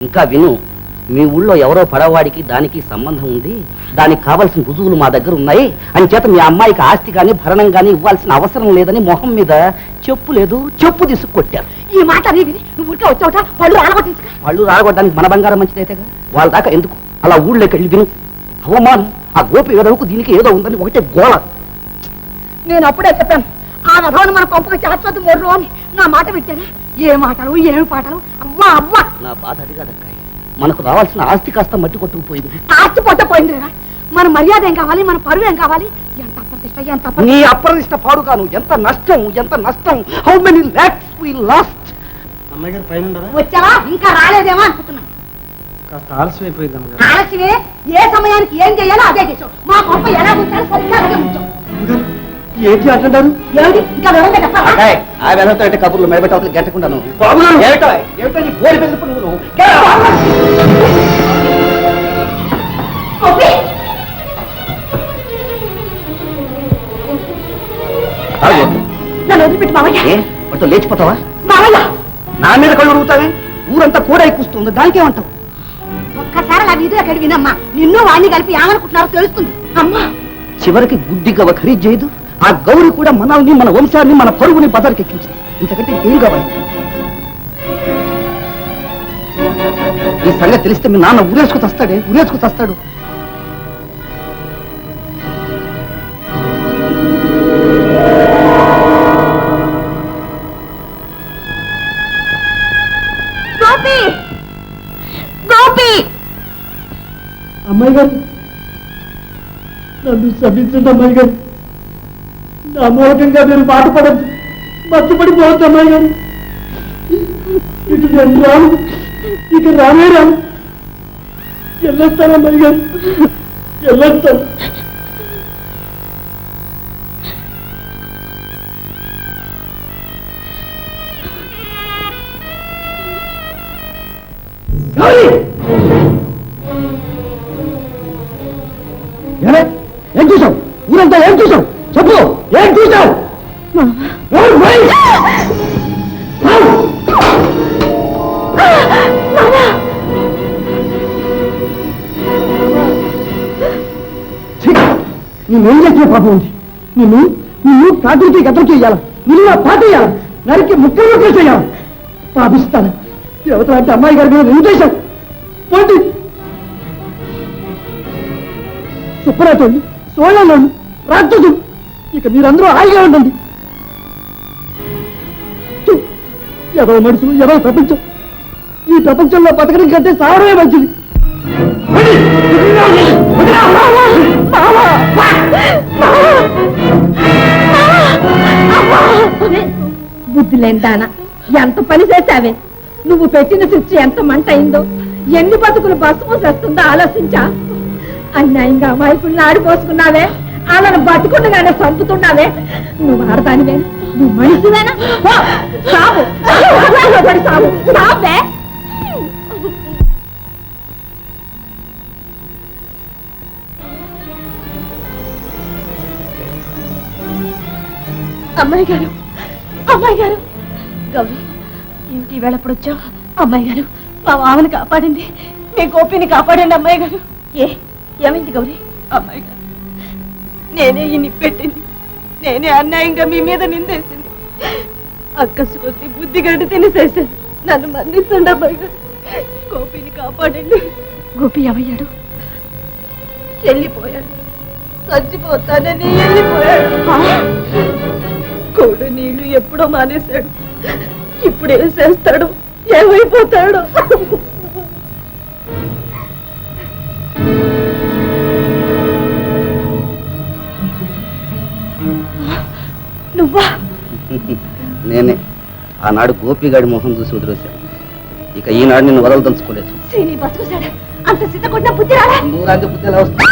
ఇంకా విను మీ ఊళ్ళో ఎవరో పడవాడికి దానికి సంబంధం ఉంది. దానికి కావలసిన రుజువులు మా దగ్గర ఉన్నాయి. అని చేత మీ అమ్మాయికి ఆస్తి కానీ భరణం కానీ ఇవ్వాల్సిన అవసరం లేదని మొహం మీద చెప్పు లేదు చెప్పు తీసుకు కొట్టారు ఈ మాట విని నువ్వు ఊరికే వచ్చావుట? పళ్ళు రాగొట్టడానికి మన బంగారం మంచిదైతేగా వాళ్ళ దాకా ఎందుకు? అలా ఊళ్ళోకి వెళ్ళి విను. అవమానం ఆ గోపి వెదవుకు దీనికి ఏదో ఉందని ఒకటే గోళ నేను అప్పుడే చెప్పాను ఆ రథాన్ని మన పంపక చేర్చొద్దు మొర్రు అని. నా మాట పెట్టానే ఏ మాటలు ఏమి పాటలు? అవ్వా అవ్వా నా బాధ అది కాదక్కాయ్. మనకు రావాల్సిన ఆస్తి కాస్త మట్టి కొట్టుకుపోయింది. ఆచిపోతే పోయిందిరా మన మర్యాద ఏం కావాలి? మన పరువు ఏం కావాలి? ఎంత అప్రతిష్ట ఎంత అప్రతిష్ట. నీ అప్రదిష్ట పాడు కాను ఎంత నష్టం ఎంత నష్టం. How many lakhs we lost అమ్మాయి గారు పైన ఉండరా వచ్చావా? ఇంకా రాలేదేమో అనుకుంటున్నా. కాస్త ఆలస్యం అయిపోయింది అమ్మగారు ఆలస్యమే? ఏ సమయానికి ఏం చేయాలో అదే చేసావు. మా పంప ఎలా ఉంచాలో సరిగ్గా అలాగే ఉంచావు. అమ్మగారు, ఏంటి అంటున్నారు? ఆ వెనకతో అంటే కబుర్లు గెట్టకుండాను నీ వదిలిపెట్టి మావయ్య. ఏ? వాటితో లేచిపోతావా? నా మీద కళ్ళు ఉరుగుతావే ఊరంతా కూడా ఎక్కుస్తుంది దానికేమంటావు? ఒక్కసారి అలా వీధిలో కడి వినమ్మా. నిన్ను వాణ్ణి కలిపి ఏమనుకుంటున్నారో తెలుస్తుంది. అమ్మా! చివరికి బుద్ధి గవ ఖరీదు చేయదు. ఆ గౌరి కూడా మనల్ని మన వంశాన్ని మన పరుగుని బజార్కి ఎక్కించింది. ఇంతకంటే ఏం కావాలి? ఈ సంగతి తెలిస్తే మీ నాన్న ఉరేసుకు తస్తాడే ఉరేసుకు తస్తాడు. గోపి! గోపి! అమ్మాయి గారు! నన్ను క్షమించండి అమ్మాయి గారు. నా మూలకంగా మీరు బాధపడద్దు మర్చిపడిపోవద్దు అమ్మాయి గారు ఇటు నేను రాను ఇక రానే రాను. వెళ్ళొస్తాను అమ్మాయి గారు వెళ్ళొస్తాను. Hey! నేనేం చేసిన పాపం ఉంది నిన్ను నిన్ను కాటికి గతం చేయాల? నిన్ను నా పాట చేయాలి? నరికి ముక్కలు ముక్కలు చేయాలి? పాపిస్తాను. యువత అంటే అమ్మాయి గారి మీద ఏం చేశాను పోటీ సుబ్బరాజోళ్ళు సోళలోళ్ళు రాక్షసులు ఇక మీరందరూ హాయిగా ఉండండి. ఎవరో మనుషులు ఎవరో ప్రపంచం. ఈ ప్రపంచంలో బతకడం కంటే సావడమే మంచిది. లేని దాన ఎంత పని చేశావే? నువ్వు పెట్టిన శిక్ష ఎంత మంట అయిందో? ఎన్ని బతుకులు బస్సు మూసేస్తుందో ఆలోచించా. అన్యాయంగా అమాయకుల్ని ఆడిపోసుకున్నావే? వాళ్ళని బతుకుండగానే చంపుతున్నావే నువ్వు ఆడదానివే. నువ్వు మనిషివేనా? పో, సావు! సావు, అమ్మాయి గారు అమ్మాయి గారు గౌరీ ఏమిటి ఈవేళ ఎప్పుడు వచ్చావు? అమ్మాయి గారు మా మామని కాపాడండి. మీ గోపిని కాపాడండి అమ్మాయి గారు. ఏ ఏమైంది గౌరీ? అమ్మాయి గారు నేనే ఈ నిప్పెట్టింది నేనే అన్యాయంగా మీ మీద నిందేసింది. అక్కసు కొద్ది బుద్ధి గడ్డి తినేసేసాను నన్ను మన్నించండి అమ్మాయి గారు. గోపిని కాపాడండి. గోపి ఏమయ్యాడు? వెళ్ళిపోయాడు. చచ్చిపోతానని వెళ్ళిపోయాడు. కోడు నీళ్ళు ఎప్పుడో మానేశాడు. ఇప్పుడు ఏం చేస్తాడు? ఏమైపోతాడు? నువ్వా? నేనే. ఆనాడు గోపిగాడి మొహం చూసి వదిలేశాను. ఇక ఈనాడు నిన్ను వదలదలుచుకోలేదు శ్రీని బతుకుసాడా అంత సిద్ధ కొట్టిన బుద్ధి నూరాంగి బుద్ధి ఎలా వస్తుంది?